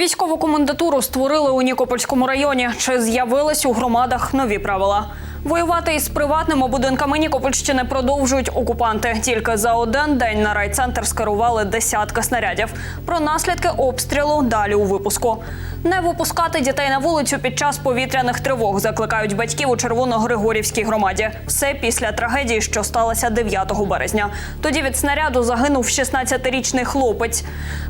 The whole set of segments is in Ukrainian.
Військову комендатуру створили у Нікопольському районі. Чи з'явились у громадах нові правила? Воювати із приватними будинками Нікопольщини продовжують окупанти. Тільки за один день на райцентр скерували десятка снарядів. Про наслідки обстрілу далі у випуску. Не випускати дітей на вулицю під час повітряних тривог закликають батьків у Червоно-Григорівській громаді. Все після трагедії, що сталося 9 березня. Тоді від снаряду загинув 16-річний хлопець.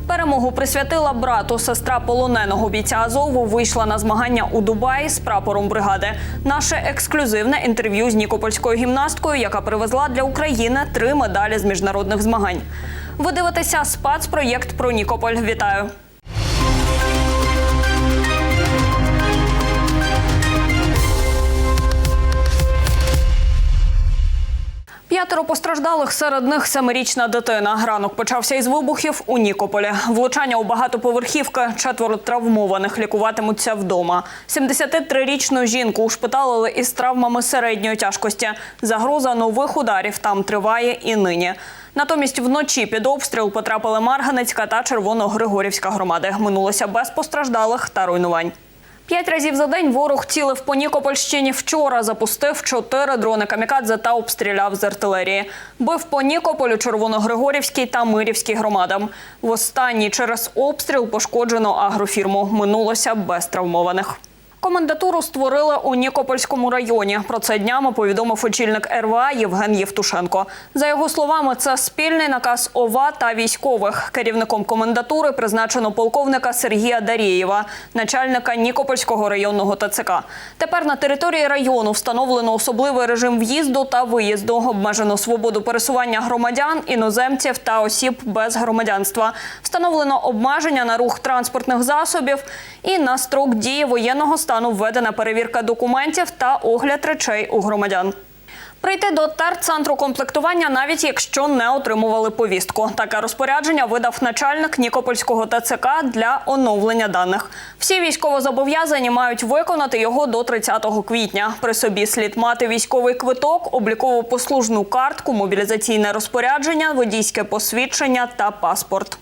Перемогу присвятила брату. Сестра полоненого бійця Азову вийшла на змагання у Дубаї з прапором бригади. Наше ексклюзивне інтерв'ю з нікопольською гімнасткою, яка привезла для України три медалі з міжнародних змагань. Ви дивитеся спецпроєкт про Нікополь. Вітаю! П'ятеро постраждалих серед них семирічна дитина. Ранок почався із вибухів у Нікополі. Влучання у багатоповерхівки. Четверо травмованих лікуватимуться вдома. 73-річну жінку ушпиталили із травмами середньої тяжкості. Загроза нових ударів там триває і нині. Натомість вночі під обстріл потрапили Марганецька та Червоно-Григорівська громади. Минулося без постраждалих та руйнувань. П'ять разів за день ворог цілив по Нікопольщині. Вчора запустив чотири дрони камікадзе та обстріляв з артилерії. Бив по Нікополю, Червоногригорівській та Мирівській громадам. В останній через обстріл пошкоджено агрофірму. Минулося без травмованих. Комендатуру створили у Нікопольському районі. Про це днями повідомив очільник РВА Євген Євтушенко. За його словами, це спільний наказ ОВА та військових. Керівником комендатури призначено полковника Сергія Дарєєва, начальника Нікопольського районного ТЦК. Тепер на території району встановлено особливий режим в'їзду та виїзду, обмежено свободу пересування громадян, іноземців та осіб без громадянства. Встановлено обмеження на рух транспортних засобів і на строк дії воєнного стану введена перевірка документів та огляд речей у громадян. Прийти до терцентру комплектування, навіть якщо не отримували повістку. Таке розпорядження видав начальник Нікопольського ТЦК для оновлення даних. Всі військовозобов'язані мають виконати його до 30 квітня. При собі слід мати військовий квиток, облікову послужну картку, мобілізаційне розпорядження, водійське посвідчення та паспорт.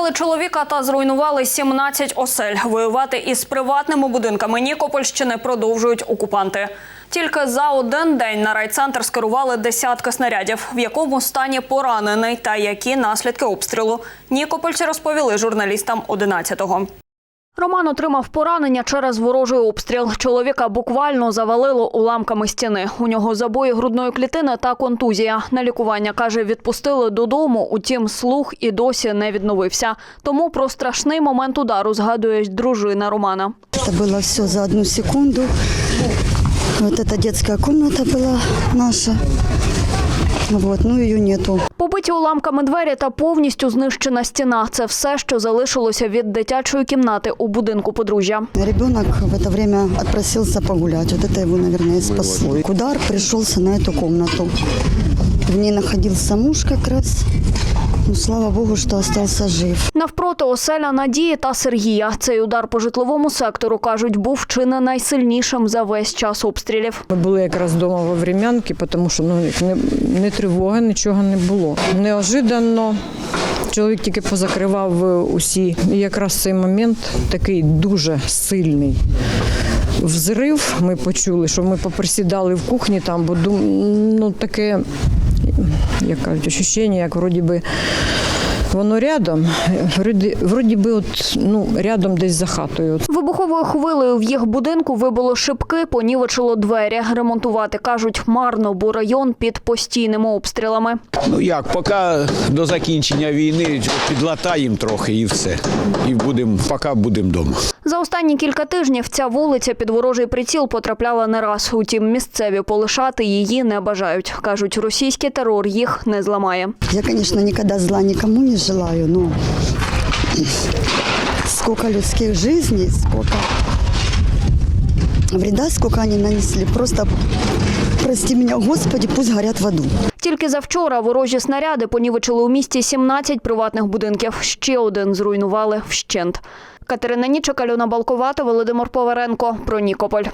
Травмували чоловіка та зруйнували 17 осель. Воювати із приватними будинками Нікопольщини продовжують окупанти. Тільки за один день на райцентр скерували десятки снарядів, в якому стані поранений та які наслідки обстрілу. Нікопольці розповіли журналістам 11-го. Роман отримав поранення через ворожий обстріл. Чоловіка буквально завалило уламками стіни. У нього забої грудної клітини та контузія. На лікування каже, відпустили додому. Утім, слух і досі не відновився. Тому про страшний момент удару згадує дружина Романа. Это было все за одну секунду. Вот эта детская комната была наша. Вот, ну ее нету. Побиті уламками двері та повністю знищена стіна. Це все, що залишилося від дитячої кімнати у будинку подружжя. Ребенок в это время отпросился погулять. Вот это его, наверное, и спасло. Удар пришелся на эту комнату. В ней находился муж как раз. Ну, слава богу, что остался жив. Навпроти оселя Надії та Сергія. Цей удар по житловому сектору кажуть, був чи не найсильнішим за весь час обстрілів. Ми були якраз вдома во врем'янки, тому що ну, не, не тривоги, нічого не було. Неожиданно чоловік тільки позакривав е, усі. І якраз цей момент такий дуже сильний. Взрив ми почули, що ми поприсідали в кухні там, бо ну таке, як кажуть, ощущення, як вроді би воно рядом, вроді, вроді би от, ну, рядом десь за хатою. Вибуховою хвилею в їх будинку вибило шибки, понівечило двері. Ремонтувати кажуть марно, бо район під постійними обстрілами. Ну як, поки до закінчення війни підлатаємо трохи і все. І будемо, поки будемо вдома. За останні кілька тижнів ця вулиця під ворожий приціл потрапляла не раз. Утім, місцеві полишати її не бажають. кажуть, російський терор їх не зламає. Я, конечно, никогда зла никому не желаю, но сколько людских жизней, сколько вреда, сколько они нанесли. Просто, прости меня, Господи, пусть горят в аду. Тільки завчора ворожі снаряди понівечили у місті 17 приватних будинків. Ще один зруйнували вщент. Катерина Нічик, Альона Балковата, Володимир Поваренко. Про Нікополь.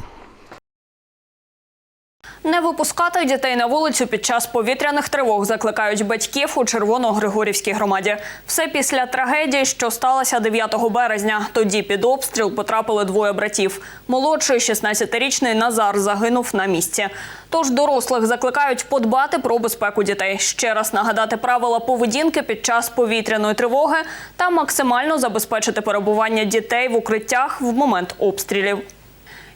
Не випускати дітей на вулицю під час повітряних тривог закликають батьків у Червоно-Григорівській громаді. Все після трагедії, що сталося 9 березня. Тоді під обстріл потрапили двоє братів. Молодший 16-річний Назар загинув на місці. Тож дорослих закликають подбати про безпеку дітей, ще раз нагадати правила поведінки під час повітряної тривоги та максимально забезпечити перебування дітей в укриттях в момент обстрілів.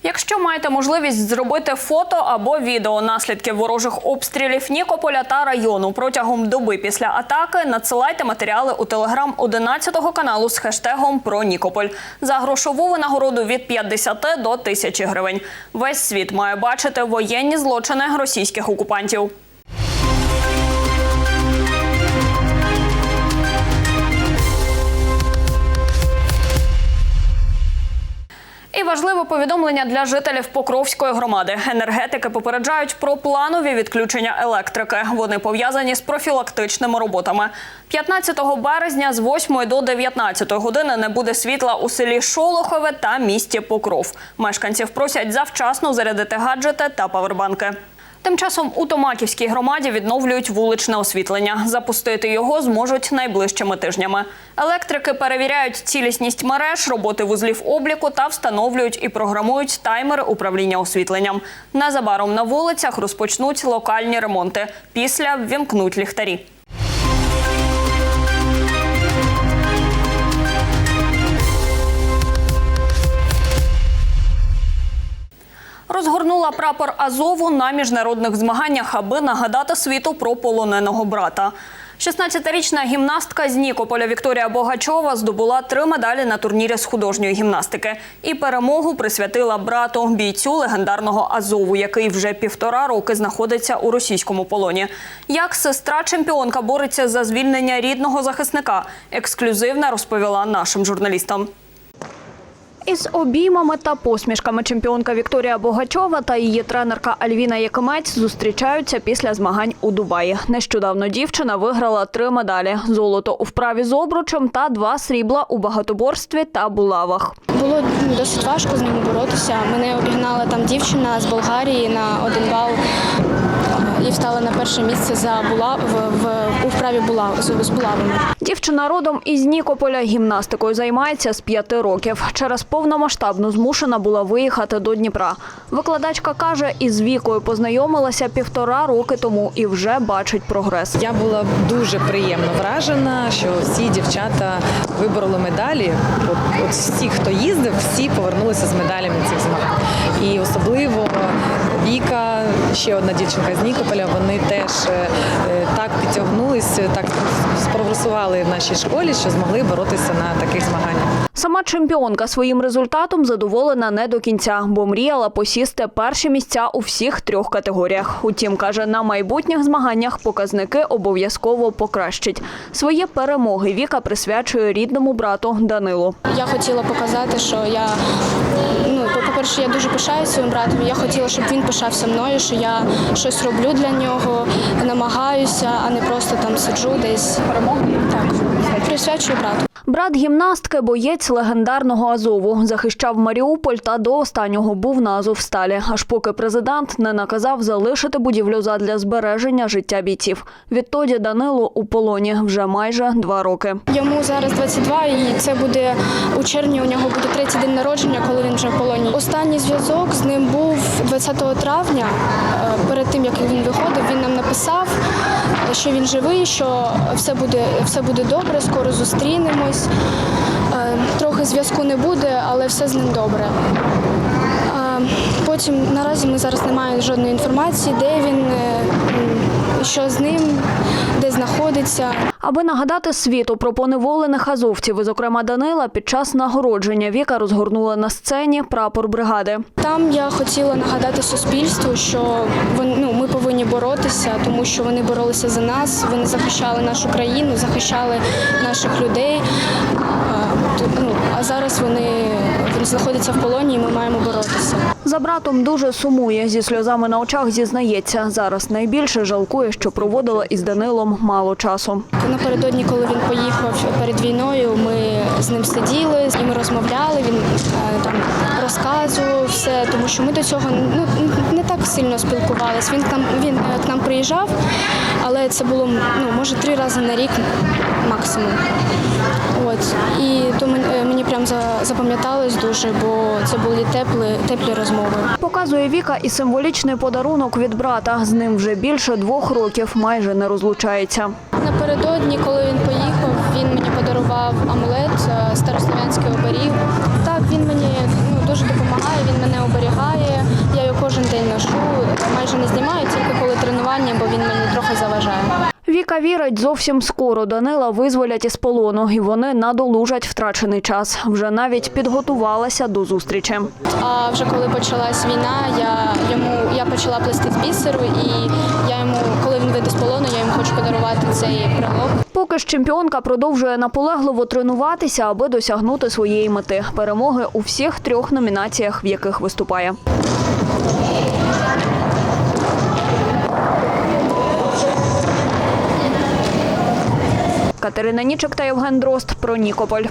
Якщо маєте можливість зробити фото або відео наслідків ворожих обстрілів Нікополя та району протягом доби після атаки, надсилайте матеріали у телеграм 11 каналу з хештегом про Нікополь за грошову винагороду від 50 до 1000 гривень. Весь світ має бачити воєнні злочини російських окупантів. І важливе повідомлення для жителів Покровської громади. Енергетики попереджають про планові відключення електрики. Вони пов'язані з профілактичними роботами. 15 березня з 8 до 19 години не буде світла у селі Шолохове та місті Покров. Мешканців просять завчасно зарядити гаджети та павербанки. Тим часом у Томаківській громаді відновлюють вуличне освітлення. Запустити його зможуть найближчими тижнями. Електрики перевіряють цілісність мереж, роботи вузлів обліку та встановлюють і програмують таймери управління освітленням. Незабаром на вулицях розпочнуть локальні ремонти. Після ввімкнуть ліхтарі. Розгорнула прапор Азову на міжнародних змаганнях, аби нагадати світу про полоненого брата. 16-річна гімнастка з Нікополя Вікторія Богачова здобула три медалі на турнірі з художньої гімнастики і перемогу присвятила брату бійцю легендарного Азову, який вже півтора роки знаходиться у російському полоні. Як сестра чемпіонка бореться за звільнення рідного захисника, ексклюзивно розповіла нашим журналістам. Із обіймами та посмішками чемпіонка Вікторія Богачова та її тренерка Альвіна Якимець зустрічаються після змагань у Дубаї. Нещодавно дівчина виграла три медалі: золото у вправі з обручем та два срібла у багатоборстві та булавах. Було досить важко з ними боротися. Мене обігнала там дівчина з Болгарії на один бал і встала на перше місце за була в, вправі була з, булавами. Дівчина родом із Нікополя гімнастикою займається з п'яти років. Через повномасштабну змушена була виїхати до Дніпра. Викладачка каже, із вікою познайомилася півтора роки тому і вже бачить прогрес. Я була дуже приємно вражена, що всі дівчата вибороли медалі. От, от всі, хто їздив, всі повернулися з медалями цих змагань. І особливо Віка, ще одна дівчинка з Нікополя, вони теж е, е, так підтягнулися, так спрогресували в нашій школі, що змогли боротися на таких змаганнях. Сама чемпіонка своїм результатом задоволена не до кінця, бо мріяла посісти перші місця у всіх трьох категоріях. Утім, каже, на майбутніх змаганнях показники обов'язково покращить. Свої перемоги Віка присвячує рідному брату Данилу. Я хотіла показати, що я ну по-перше, я дуже пишаюся своїм братом. Я хотіла, щоб він пишався мною, що я щось роблю для нього, намагаюся, а не просто там сиджу десь. Перемогу так присвячую брату. Брат гімнастки, боєць легендарного Азову, захищав Маріуполь та до останнього був на Азовсталі, аж поки президент не наказав залишити будівлю задля збереження життя бійців. Відтоді Данило у полоні вже майже два роки. Йому зараз 22, і це буде у червні. У нього буде третій день народження, коли він вже в полоні. Останній зв'язок з ним був 20 травня. Е, Перед тим як він виходив, він нам написав, що він живий, що все буде, все буде добре, скоро зустрінемось. Е, Трохи зв'язку не буде, але все з ним добре. Е, Потім наразі ми зараз не маємо жодної інформації, де він, е, що з ним, знаходиться. Аби нагадати світу про поневолених азовців, і, зокрема Данила, під час нагородження Віка розгорнула на сцені прапор бригади. Там я хотіла нагадати суспільству, що ну, ми повинні боротися, тому що вони боролися за нас, вони захищали нашу країну, захищали наших людей. Ну, а зараз вони, вони знаходяться в полоні, і ми маємо боротися. За братом дуже сумує. Зі сльозами на очах зізнається. Зараз найбільше жалкує, що проводила із Данилом мало часу. Напередодні, коли він поїхав перед війною, ми з ним сиділи, і ми розмовляли. Він е, там розказував все, тому що ми до цього ну не так сильно спілкувалися. Він к нам він е, к нам приїжджав, але це було ну може три рази на рік максимум. От і то мен- за- запам'яталось дуже, бо це були теплі, теплі розмови. Показує Віка і символічний подарунок від брата. З ним вже більше двох років майже не розлучається. Напередодні, коли він поїхав, він мені подарував амулет е, старослов'янський оберіг. Так, він мені ну, дуже допомагає, він мене оберігає. Я його кожен день ношу, майже не знімаю, Віка вірить, зовсім скоро Данила визволять із полону, і вони надолужать втрачений час. Вже навіть підготувалася до зустрічі. А вже коли почалась війна, я йому я почала плести з бісеру, і я йому, коли він вийде з полону, я йому хочу подарувати цей брелок. Поки ж чемпіонка продовжує наполегливо тренуватися, аби досягнути своєї мети перемоги у всіх трьох номінаціях, в яких виступає. Катерина Нічик та Євген Дрозд про Нікополь.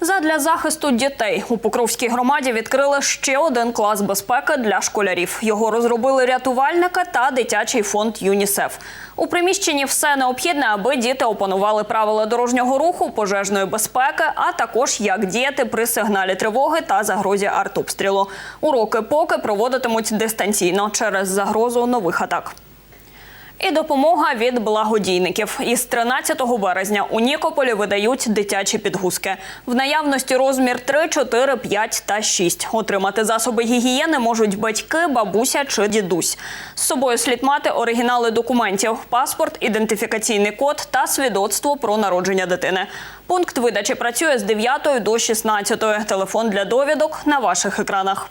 Задля захисту дітей у Покровській громаді відкрили ще один клас безпеки для школярів. Його розробили рятувальники та дитячий фонд ЮНІСЕФ. У приміщенні все необхідне, аби діти опанували правила дорожнього руху, пожежної безпеки, а також як діяти при сигналі тривоги та загрозі артобстрілу. Уроки поки проводитимуть дистанційно через загрозу нових атак. І допомога від благодійників. Із 13 березня у Нікополі видають дитячі підгузки. В наявності розмір 3, 4, 5 та 6. Отримати засоби гігієни можуть батьки, бабуся чи дідусь. З собою слід мати оригінали документів, паспорт, ідентифікаційний код та свідоцтво про народження дитини. Пункт видачі працює з 9 до 16. Телефон для довідок на ваших екранах.